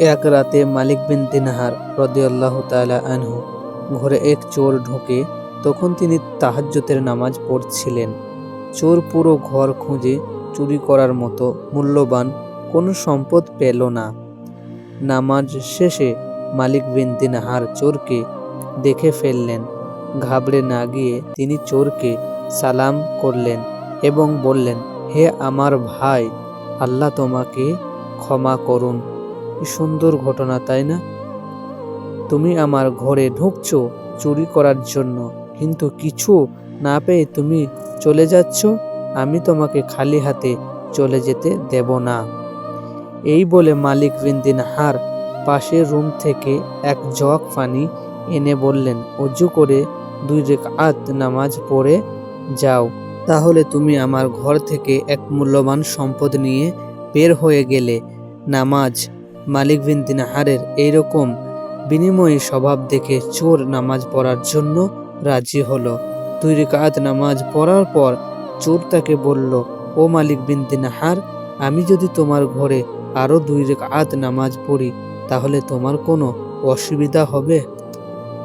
এক রাতে মালিক বিন দিনাহার রদিয়াল্লাহ তাআলা আনহু ঘরে এক চোর ঢোকে, তখন তিনি তাহাজ্জুদের নামাজ পড়ছিলেন। চোর পুরো ঘর খুঁজে চুরি করার মতো মূল্যবান কোনো সম্পদ পেল না। নামাজ শেষে মালিক বিন দিনাহার চোরকে দেখে ফেললেন। ঘাবড়ে না গিয়ে তিনি চোরকে সালাম করলেন এবং বললেন, হে আমার ভাই, আল্লাহ তোমাকে ক্ষমা করুন। সুন্দর ঘটনা, তাই না? তুমি আমার ঘরে ঢুকছো চুরি করার জন্য, কিন্তু কিছু না পেয়ে তুমি চলে যাচ্ছ, আমি তোমাকে খালি হাতে চলে যেতে দেব না। এই বলে মালিক বিন হার পাশের রুম থেকে এক জগ পানি এনে বললেন, অজু করে দুই রেখাত নামাজ পড়ে যাও, তাহলে তুমি আমার ঘর থেকে এক মূল্যবান সম্পদ নিয়ে বের হয়ে গেলে। নামাজ মালিক বিন দিনাহারের এইরকম বিনিময়ী স্বভাব দেখে চোর নামাজ পড়ার জন্য রাজি হলো। দুই রেখাত নামাজ পড়ার পর চোর তাকে বলল, ও মালিক বিন দিনাহার, আমি যদি তোমার ঘরে আরও দুই রেখাত নামাজ পড়ি, তাহলে তোমার কোনো অসুবিধা হবে?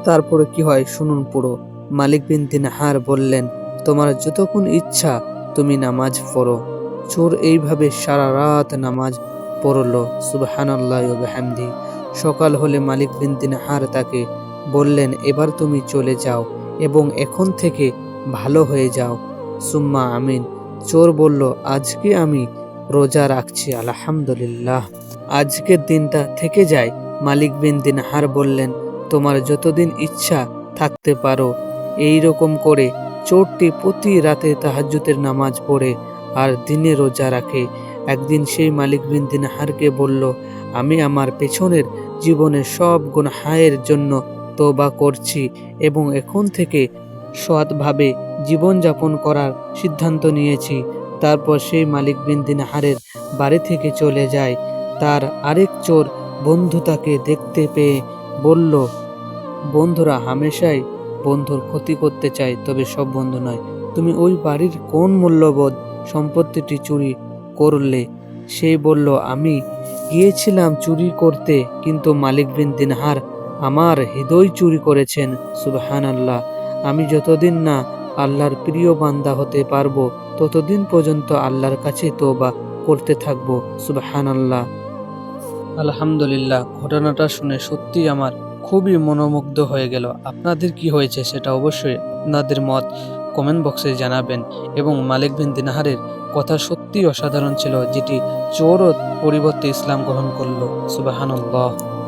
তারপরে কি হয় শুনুন পুরো। মালিক বিন দিনাহার বললেন, তোমার যতক্ষণ ইচ্ছা তুমি নামাজ পড়ো। চোর এইভাবে সারা রাত নামাজ পড়ল, সুবহানাল্লাহ হামদি সকাল হলে মালিক বিন দিনাহার তাকে বললেন, এবার তুমি চলে যাও এবং এখন থেকে ভালো হয়ে যাও। সুম্মা আমিন। চোর বলল, আজকে আমি রোজা রাখছি, আলহামদুলিল্লাহ। আজকের দিনটা থেকে যায়। মালিক বিন দিনহার বললেন, তোমার যতদিন ইচ্ছা থাকতে পারো। এই রকম করে চোরটি প্রতি রাতে তাহাজ্জুদের নামাজ পড়ে আর দিনে রোজা রাখে। একদিন সেই মালিক বিন দিনহারকে বলল, আমি আমার পেছনের জীবনের সব গুণহায়ের জন্য তোবা করছি এবং এখন থেকে সৎভাবে জীবনযাপন করার সিদ্ধান্ত নিয়েছি। তারপর সেই মালিক বিন দিনহারের বাড়ি থেকে চলে যায়। তার আরেক চোর বন্ধু তাকে দেখতে পেয়ে বলল, বন্ধুরা, হামেশাই বন্ধুর ক্ষতি করতে চায় তবে সব বন্ধু নয়। তুমি ওই বাড়ির কোন মূল্যবোধ সম্পত্তিটি চুরি করলে। সে বলল, আমি গিয়েছিলাম চুরি করতে, কিন্তু মালিক বিন দিনহার আমার হৃদয় চুরি করেছেন। সুবহান আল্লাহ আমি যতদিন না আল্লাহর প্রিয় বান্দা হতে পারব, ততদিন পর্যন্ত আল্লাহর কাছে তোবা করতে থাকব। সুবহান আল্লাহ আলহামদুলিল্লাহ, ঘটনাটা শুনে সত্যি আমার খুবই মনোমুগ্ধ হয়ে গেল। আপনাদের কি হয়েছে সেটা অবশ্যই আপনাদের মত কমেন্ট বক্সে জানাবেন এবং মালিক বিন দিনাহারের কথা সত্যি অসাধারণ ছিল, যেটি চোর পরিবর্তে ইসলাম গ্রহণ করল। সুবাহানুল্লাহ।